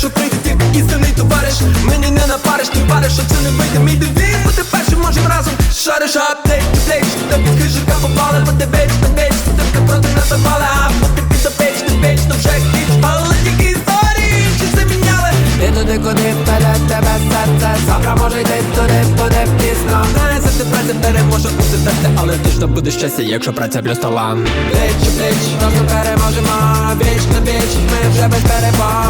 що прийде ти істинний товариш. Мені не напариш, ти париш, що це не вийде. Мій девіз Бо першим можем разом. Шариш апдейт, плейш Та під хижака попали, бо ти бейч, ти бейч Ти тільки проти не запали, а бо ти під бейч, ти бейч, то вже хіч Але які історії, чи це міняли? Іду туди, куди пеля тебе серце? Завтра може йти туди, буде пізно. Не за ти праця переможе у серце Але точно будеш щастя, якщо праця плюс талант Плеч, плеч, просто переможемо Віч на віч, ми вже без перебав